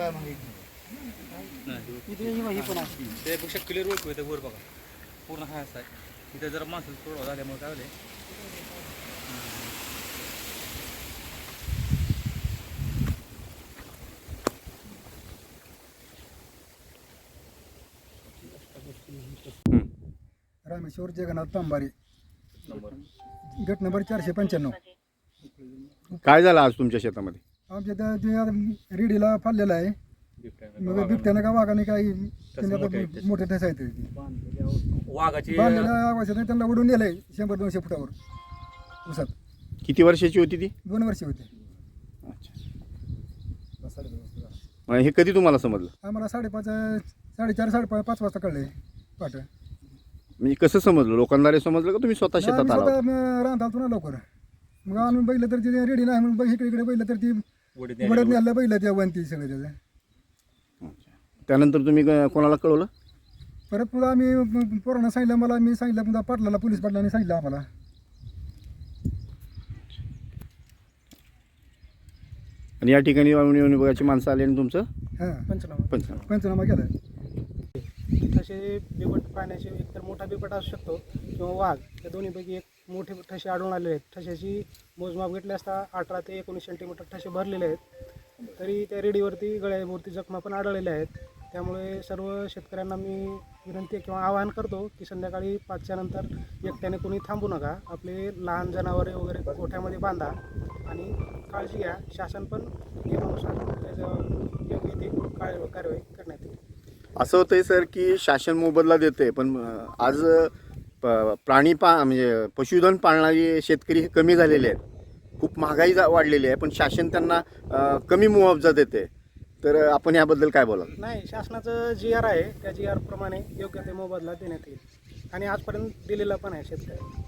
पाय मागे त्यापेक्षा क्लिअर ओळखू येतं वर बघा. पूर्ण हा असा आहे. इथे जरा माणसं थोडं झाल्यामुळे काय होते रामेश्वर जगन्नाथ तांबारी. गट नंबर चारशे पंच्याण्णव. काय झालं आज तुमच्या शेतामध्ये? आमच्या त्या जे आता रेडीला फाडलेलं आहे. मग बिबट्यानं का वाघाने काही त्यांनी मोठे ठस आहेत ते. वाघाची बांधलेल्या आवाजात त्यांना उडून नेलंय शंभर दोनशे फुटावर. उसात किती वर्षाची होती ती? दोन वर्षे होते. मग हे कधी तुम्हाला समजलं? आम्हाला साडेपाच साडेचार साडेपाच पाच वाजता कळले पाठ. म्हणजे कसं समजलं? लोकांद्वारे समजलं का तुम्ही स्वतः शेतात आला आलतो ना लवकर. मग आम्ही बैल तर ते रेडी नाही म्हणून बैल इकडे इकडे बैल तर ती नेलं बैल त्या वनती सगळं त्याचं. त्यानंतर तुम्ही क- कोणाला कळवलं? परत पुन्हा आम्ही पोरांना सांगितलं मला मी सांगितलं पुन्हा पाटलाला पोलीस पाटलाने सांगितलं आम्हाला. आणि या ठिकाणी अवनी विभागाची माणसं आली आणि तुमचं? हां. पंचनामा. पंचनामा. पंचनामा केला. ठसे बिबट पाण्याचे एकतर मोठा बिबट असू शकतो किंवा वाघ या दोन्हीपैकी एक मोठे ठसे आढळून आलेले आहेत. ठशाची मोजमाप घेतले असता अठरा ते एकोणीस सेंटीमीटर ठसे भरलेले आहेत. तरी त्या रेडीवरती गळ्यावरती जखमा पण आढळलेल्या आहेत. त्यामुळे सर्व शेतकऱ्यांना मी विनंती किंवा आवाहन करतो की संध्याकाळी पाचच्या नंतर एकट्याने कोणी थांबू नका. आपले लहान जनावरे वगैरे गोठ्यामध्ये बांधा आणि काळजी घ्या. शासन पण नियमानुसार त्याचं योग्य ते काय कारवाई करण्यात येईल. असं होतंय सर की शासन मोबदला देते पण आज प- प्राणी पा म्हणजे पशुधन पाळणारे शेतकरी कमी झालेले आहेत. खूप महागाई जा- वाढलेली आहे पण शासन त्यांना कमी मुआवजा देते. तर आपण याबद्दल काय बोलाल? नाही शासनाचं जी आर आहे. त्या जी आर प्रमाणे योग्य ते मोबदला देण्यात येईल. आणि आजपर्यंत दिलेला पण आहे शेतकरी.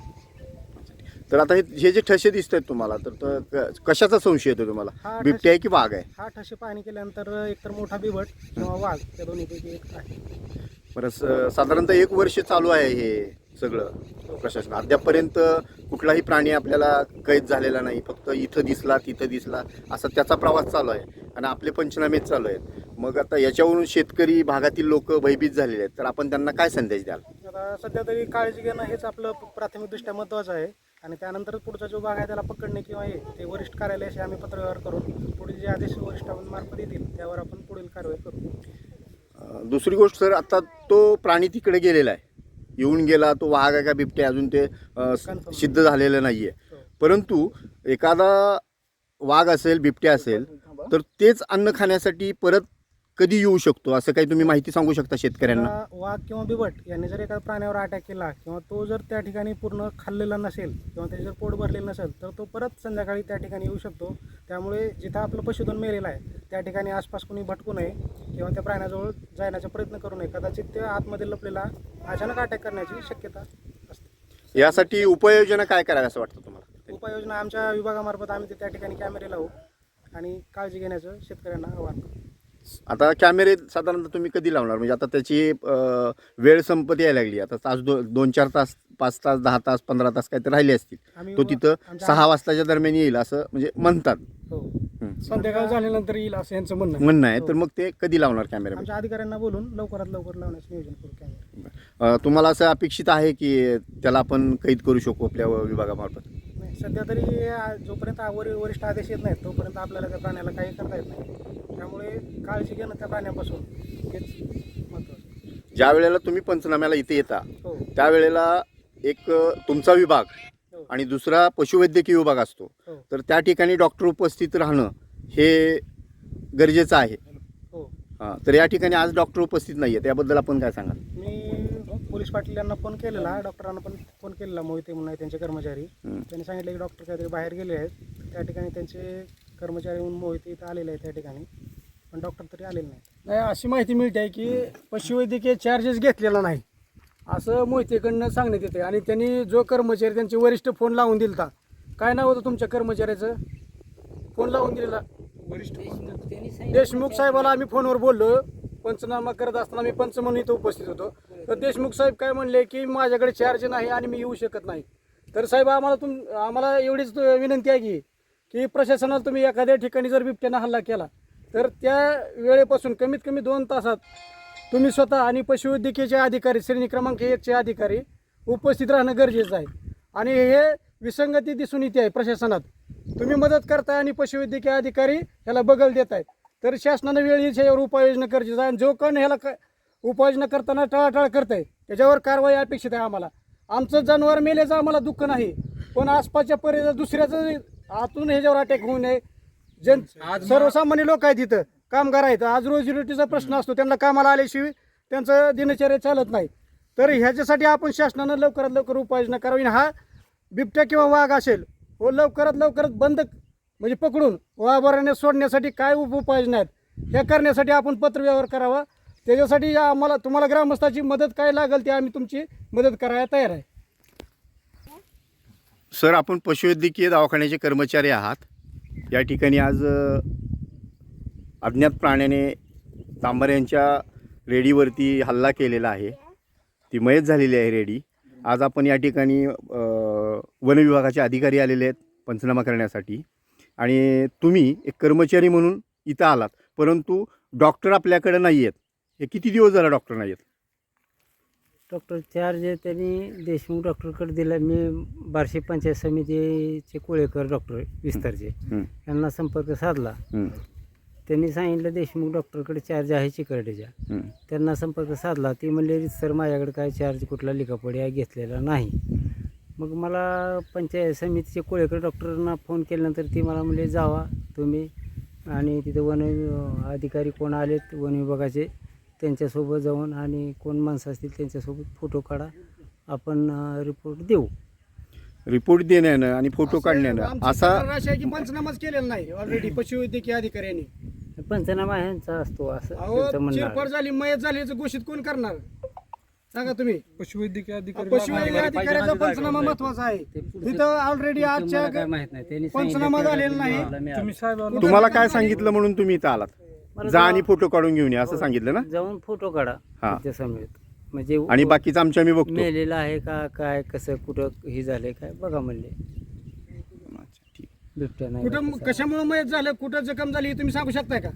तर आता हे जे ठसे दिसत आहेत तुम्हाला तर कशाचा संशय येतो तुम्हाला? हा बिबटे आहे की वाघ आहे? हा ठसे पाहणी केल्यानंतर एकतर मोठा बिबट किंवा वाघ त्या दोन्हीपैकी एक आहे. बरं साधारणतः एक वर्ष चालू आहे हे. सगळं प्रशासन. अद्यापपर्यंत कुठलाही प्राणी आपल्याला कैद झालेला नाही. फक्त इथं दिसला तिथं दिसला असा त्याचा प्रवास चालू आहे. आणि आपले पंचनामेच चालू आहेत. मग आता याच्यावरून शेतकरी भागातील लोक भयभीत झालेले आहेत. तर आपण त्यांना काय संदेश द्याल? आता सध्या तरी काळजी घेणं हेच आपलं प्राथमिकदृष्ट्या महत्त्वाचं आहे. आणि त्यानंतर पुढचा जो भाग आहे त्याला पकडणे किंवा हे ते वरिष्ठ कार्यालयाशी आम्ही पत्रव्यवहार करून पुढील जे आदेश वरिष्ठांमार्फत येतील त्यावर आपण पुढील कारवाई करू. दुसरी गोष्ट सर आता तो प्राणी तिकडे गेलेला आहे. येऊन गेला तो वाघ आहे का बिबटे अजून ते सिद्ध झालेलं नाही आहे परंतु एखादा वाघ असेल बिबटे असेल तर तेच अन्न खाण्यासाठी परत कधी येऊ शकतो? असं काही तुम्ही माहिती सांगू शकता शेतकऱ्यांना? आता वाघ किंवा बिबट यांनी जर एका प्राण्यावर अटॅक केला किंवा तो जर त्या ठिकाणी पूर्ण खाल्लेला नसेल किंवा त्याचे जर पोट भरलेलं नसेल तर तो परत संध्याकाळी त्या ठिकाणी येऊ शकतो. त्यामुळे जिथं आपलं पशुधन मेलेलं आहे त्या ठिकाणी आसपास कोणी भटकू नये किंवा त्या प्राण्याजवळ जाण्याचा प्रयत्न करू नये. कदाचित त्या आतमध्ये लपलेला अचानक अटॅक करण्याची शक्यता असते. यासाठी उपाययोजना काय करावी असं वाटतं तुम्हाला? उपाययोजना आमच्या विभागामार्फत आम्ही ते त्या ठिकाणी कॅमेरे लावू आणि काळजी घेण्याचं शेतकऱ्यांना आवाहन करू. आता कॅमेरे साधारणतः तुम्ही कधी लावणार? म्हणजे आता त्याची वेळ संपत यायला लागली. आता तास दो दोन चार तास पाच तास दहा तास पंधरा तास काहीतरी राहिले असतील. तो तिथं सहा वाजताच्या दरम्यान येईल असं म्हणजे म्हणतात. हो. हं. संध्याकाळ झाल्यानंतर येईल असं यांचं म्हणणं आहे. म्हणणं आहे. तर मग ते कधी लावणार कॅमेरा आमच्या अधिकाऱ्यांना बोलून लवकरात लवकर लावण्याचं नियोजन करू कॅमेरा तुम्हाला असं अपेक्षित आहे की त्याला आपण कैद करू शकू आपल्या विभागामार्फत? सध्या तरी जोपर्यंत वरि वरिष्ठ आदेश येत नाहीत तोपर्यंत आपल्याला त्या प्राण्याला काही करता येत नाही. त्यामुळे काळजी घेणं त्या प्राण्यापासून हेच महत्त्वाचं. ज्या वेळेला तुम्ही पंचनाम्याला इथे येता हो. त्यावेळेला एक तुमचा विभाग हो. आणि दुसरा पशुवैद्यकीय विभाग असतो. हो. तर त्या ठिकाणी डॉक्टर उपस्थित राहणं हे गरजेचं आहे. हो. हां तर या ठिकाणी आज डॉक्टर उपस्थित नाही आहे त्याबद्दल आपण काय सांगाल? पोलीस पाटील यांना फोन केलेला डॉक्टरांना पण फोन केलेला मोहिते म्हणून आहे त्यांचे कर्मचारी. त्यांनी सांगितलं की डॉक्टर काहीतरी बाहेर गेले आहेत. त्या ठिकाणी त्यांचे कर्मचारी म्हणून मोहिते इथं आलेले आहेत त्या ठिकाणी. पण डॉक्टर तरी आलेले नाहीत. नाही अशी माहिती मिळते आहे की पशुवैद्यकीय चार्जेस घेतलेला नाही. असं मोहितेकडनं सांगण्यात येते आणि त्यांनी जो कर्मचारी त्यांचे वरिष्ठ फोन लावून दिलता. काय नाव होतं तुमच्या कर्मचाऱ्याचं? फोन लावून दिलेला. देशमुख साहेबाला आम्ही फोनवर बोललो. पंचनामा करत असताना मी पंच म्हणून इथं उपस्थित होतो. तर देशमुख साहेब काय म्हणले की माझ्याकडे चार्ज नाही आणि मी येऊ शकत नाही. तर साहेब आम्हाला तुम आम्हाला एवढीच विनंती आहे की की प्रशासनाला तुम्ही एखाद्या ठिकाणी जर बिबट्यानं हल्ला केला तर त्या वेळेपासून कमीत कमी दोन तासात तुम्ही स्वतः आणि पशुवैद्यकीयचे अधिकारी श्रेणी क्रमांक एकचे अधिकारी उपस्थित राहणं गरजेचं आहे. आणि हे विसंगती दिसून येते आहे प्रशासनात. तुम्ही मदत करताय आणि पशुवैद्यकीय अधिकारी ह्याला बगल देत आहेत तर शासनानं वेळ याच्यावर उपाययोजना आहे आणि जो कोण ह्याला क उपाययोजना करताना टाळाटाळ करत आहे त्याच्यावर कारवाई अपेक्षित आहे आम्हाला. आमचं जनावर मेल्याचं आम्हाला दुःख नाही पण आसपासच्या पर्यंत दुसऱ्याचं आतून ह्याच्यावर अटॅक होऊ नये. जन सर्वसामान्य लोक आहेत इथं कामगार आहेत. आज रोजीरोटीचा प्रश्न असतो त्यांना कामाला आल्याशिवाय त्यांचं दिनचर्या चालत नाही. तर ह्याच्यासाठी आपण शासनानं लवकरात लवकर उपाययोजना करावी. हा बिबट्या किंवा वाघ असेल व लवकरात लवकरात बंद म्हणजे पकडून वाघाने सोडण्यासाठी काय उप उपाययोजना आहेत हे करण्यासाठी आपण पत्रव्यवहार करावा. त्याच्यासाठी आम्हाला तुम्हाला ग्रामस्थाची मदत काय लागेल ती आम्ही तुमची मदत करायला तयार आहे. सर आपण पशुवैद्यकीय दवाखान्याचे कर्मचारी आहात. या ठिकाणी आज अज्ञात प्राण्याने तांबऱ्यांच्या रेडीवरती हल्ला केलेला आहे. ती मयत झालेली आहे रेडी. आज आपण या ठिकाणी वनविभागाचे वन विभागाचे अधिकारी आलेले आहेत पंचनामा करण्यासाठी. आणि तुम्ही एक कर्मचारी म्हणून इथं आलात परंतु डॉक्टर आपल्याकडे नाही आहेत हे किती दिवस झाला डॉक्टर नाही आहेत डॉक्टर चार्ज त्यांनी देशमुख डॉक्टरकडे दिला. मी बार्शी पंचायत समितीचे कोळेकर डॉक्टर विस्तारचे. यांना संपर्क साधला. त्यांनी सांगितलं देशमुख डॉक्टरकडे चार्ज आहे चिकरडेच्या. त्यांना संपर्क साधला. ती म्हणले सर माझ्याकडे काय चार्ज कुठला लिखापडी आहे घेतलेला नाही. मग मला पंचायत समितीचे कोळेकर डॉक्टरांना फोन केल्यानंतर ती मला म्हणले जावा तुम्ही. आणि तिथे वन अधिकारी कोण आलेत वन विभागाचे त्यांच्यासोबत जाऊन आणि कोण माणसं असतील त्यांच्यासोबत फोटो काढा. आपण रिपोर्ट देऊ. रिपोर्ट देण्यानं आणि फोटो काढण्यानं असा की पंचनामाच केलेला नाही. ऑलरेडी पशुवैद्यकीय अधिकाऱ्यांनी. पंचनामा ह्यांचा असतो असं चिरफाड आहे. झाली मयत झाली याचं घोषित कोण करणार? सांगा तुम्ही. पशुवैद्यकीय अधिकारी पशुवैद्यकीय अधिकाऱ्याचा पंचनामा महत्त्वाचा आहे. तिथं ऑलरेडी आजच्या माहीत नाही त्यांनी पंचनामा झालेला नाही. तुम्ही साहेबांना तुम्हाला काय सांगितलं म्हणून तुम्ही इथं आलात? जा आणि फोटो काढून घेऊन या असं सांगितलं ना? जाऊन फोटो काढा हा. त्या समेत म्हणजे आणि बाकीचं आमच्या मी बघतो. मेलेलं आहे का काय कसं कुठं हे झालंय काय बघा म्हणले. अच्छा, ठीक. बिबट्या नाही कुठं कशामुळे मयत झालं? कुठं जखम झाली हे तुम्ही सांगू शकताय का?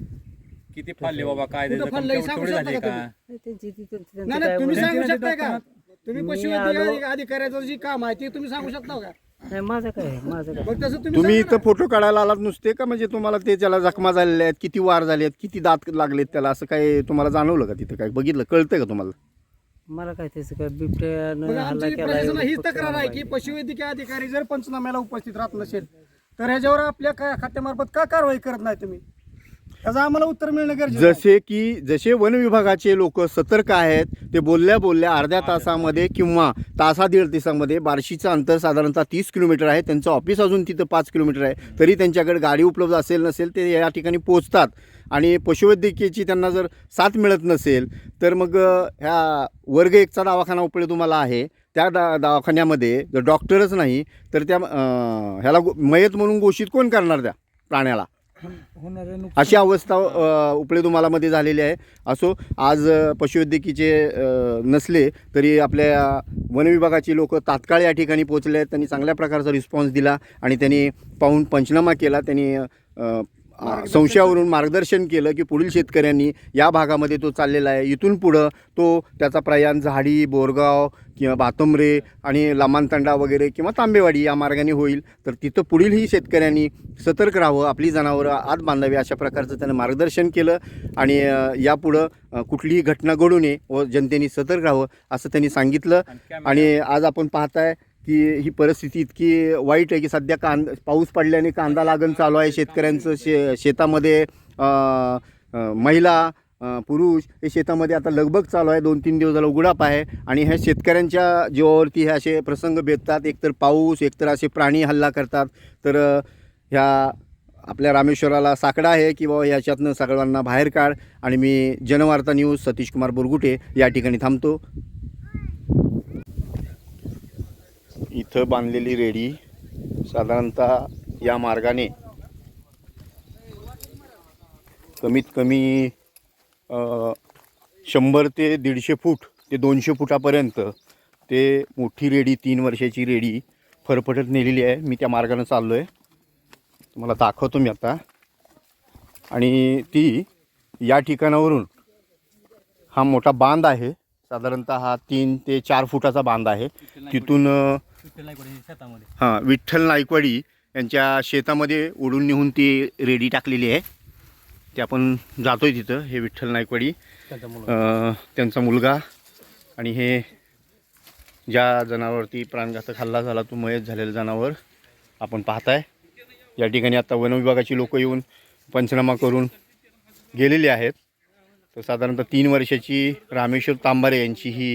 किती फाडले बाबा? काय कुठं त्याचं? फाडलंय? कंप्लेंट सांगू शकता झाली का का? नाही, त्यांची ती- त्यांची- त्यांचं नाही काय नाही तुम्ही सांगू शकताय का? तुम्ही मी पशुवैद्यकीय आलो- अधि- अधिकाऱ्याचं जे काम आहे ते तुम्ही सांगू शकता का? नाही माझं काय आहे, माझं काय मग तसं तुम्ही तुम्ही सांगा इथं ना. फोटो काढायला आलात नुसते का? म्हणजे तुम्हाला ते त्याला जखमा झालेल्या आहेत किती वार झाले आहेत किती दात लागलेत त्याला? असं काय तुम्हाला जाणवलं का तिथं काय? बघितलं? कळतंय का तुम्हाला? मला काय त्याचं काय बिबट्यानं मग हल्ला आमची केला प्रशासनाला ही तक्रार आहे की पशुवैद्यकीय अधिकारी जर पंचनाम्याला उपस्थित राहत नसेल तर ह्याच्यावर आपल्या काय खात्यामार्फत का कारवाई करत नाही तुम्ही? त्याचं आम्हाला उत्तर मिळणं गरजेचं आहे. जसे की जसे वन विभागाचे लोक सतर्क आहेत ते बोलल्या बोलल्या अर्ध्या तासामध्ये किंवा तासा दीड तासामध्ये बार्शीचं अंतर साधारणतः तीस किलोमीटर आहे त्यांचं ऑफिस अजून तिथं पाच किलोमीटर आहे. तरी त्यांच्याकडे गाडी उपलब्ध असेल नसेल ते या ठिकाणी पोचतात आणि पशुवैद्यकीयची त्यांना जर साथ मिळत नसेल तर मग अ, ह्या वर्ग एकचा दवाखाना उपळे तुम्हाला आहे. त्या दा दवाखान्यामध्ये जर डॉक्टरच नाही तर त्या अ, ह्याला गो- मयत म्हणून घोषित कोण करणार त्या प्राण्याला? अशी अवस्था अ, उपळे तुम्हाला मध्ये झालेली आहे. असो आज अ, पशुवैद्यकीचे अ, नसले तरी आपल्या वन विभागाची लोक तात्काळ या ठिकाणी पोहोचले आहेत. त्यांनी चांगल्या प्रकारचा रिस्पॉन्स दिला आणि त्यांनी पाहून पंचनामा केला. त्यांनी अ, संशयावरून मार्गदर्शन केलं की पुढील शेतकऱ्यांनी या भागामध्ये तो चाललेला आहे. इथून पुढं तो त्याचा प्रयाण झाडी बोरगाव किंवा बातंबरे आणि लामांतंडा वगैरे किंवा तांबेवाडी या मार्गाने होईल. तर तिथं पुढीलही शेतकऱ्यांनी सतर्क राहावं आपली जनावरं आत बांधावी अशा प्रकारचं त्यानं मार्गदर्शन केलं. आणि यापुढं कुठलीही घटना घडू नये व जनतेने सतर्क राहावं असं त्यांनी सांगितलं. आणि आज आपण पाहताय की ही परिस्थिती इतकी वाईट आहे की सध्या कांद पाऊस पडल्याने कांदा लागण चालू आहे शेतकऱ्यांचं शे शेतामध्ये महिला पुरुष हे शेतामध्ये आता लगबग चालू आहे दोन तीन दिवस झाला उघडाप आहे आणि ह्या शेतकऱ्यांच्या जीवावरती हे असे प्रसंग भेटतात. एकतर पाऊस एकतर असे प्राणी हल्ला करतात. तर ह्या आपल्या रामेश्वराला साकडा आहे की बाबा याच्यातनं सगळ्यांना बाहेर काढ. आणि मी जनवार्ता न्यूज सतीश कुमार बुरगुटे या ठिकाणी थांबतो. इथं बांधलेली रेडी. साधारणतः या मार्गाने कमीत कमी शंभर ते दीडशे फूट ते दोनशे फुटापर्यंत ते मोठी रेडी तीन वर्षाची रेडी फरफटत नेलेली आहे. मी त्या मार्गानं चाललो आहे तुम्हाला दाखवतो मी आता. आणि ती या ठिकाणावरून हा मोठा बांध आहे. साधारणतः हा तीन ते चार फुटाचा बांध आहे. तिथून हां विठ्ठल नायकवाडी यांच्या शेतामध्ये उडून नेऊन ती रेडी टाकलेली आहे. ते आपण जातोय तिथं हे विठ्ठल नायकवाडी त्यांचा मुलगा. आणि हे ज्या जनावरती प्राणघातक हल्ला झाला तो मयत झालेला जनावर आपण पाहताय. या ठिकाणी आता वनविभागाची लोक येऊन पंचनामा करून गेलेली आहेत. तर साधारणतः तीन वर्षाची रामेश्वर तांबारे यांची ही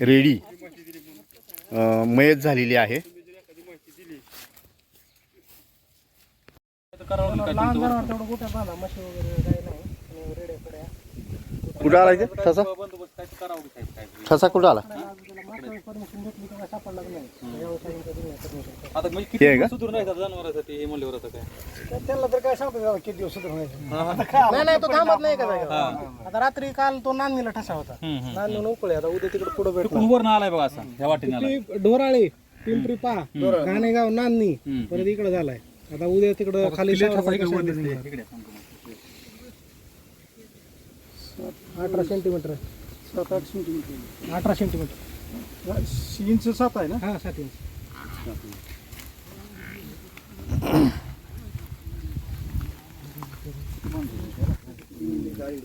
रेडी मयत झालेली आहे. लहान जनावर तेवढं गोट्या बांधा म्हशी वगैरे काही नाही रेड्या पड्या कुठं आला इथे? ठसा? ठसा कुठं आला? आता म्हणजे हे का? किती सुधारणा आहे आता जनावरांसाठी हे म्हणल्यावर आता काय? त्यांना तर काय सांगतो बाबा किती दिवस नाही नाही तो थांबत नाही का. आता रात्री काल तो नांदणीला ठसा होता. हम्म. नांदणीला उकळे आता उद्या तिकडे पुढे भेट आलाय बघा असा ह्या वाटेने आलाय. डोराळे पिंपरी पा घाणेगाव नांदणी हम्म. परत इकडे झालाय. आता उद्या तिकडं खाली शावर इकडे. अठरा सेंटीमीटर सात आठ सेंटीमीटर अठरा सेंटीमीटर इंच सात आहे ना? हा सात इंच. काय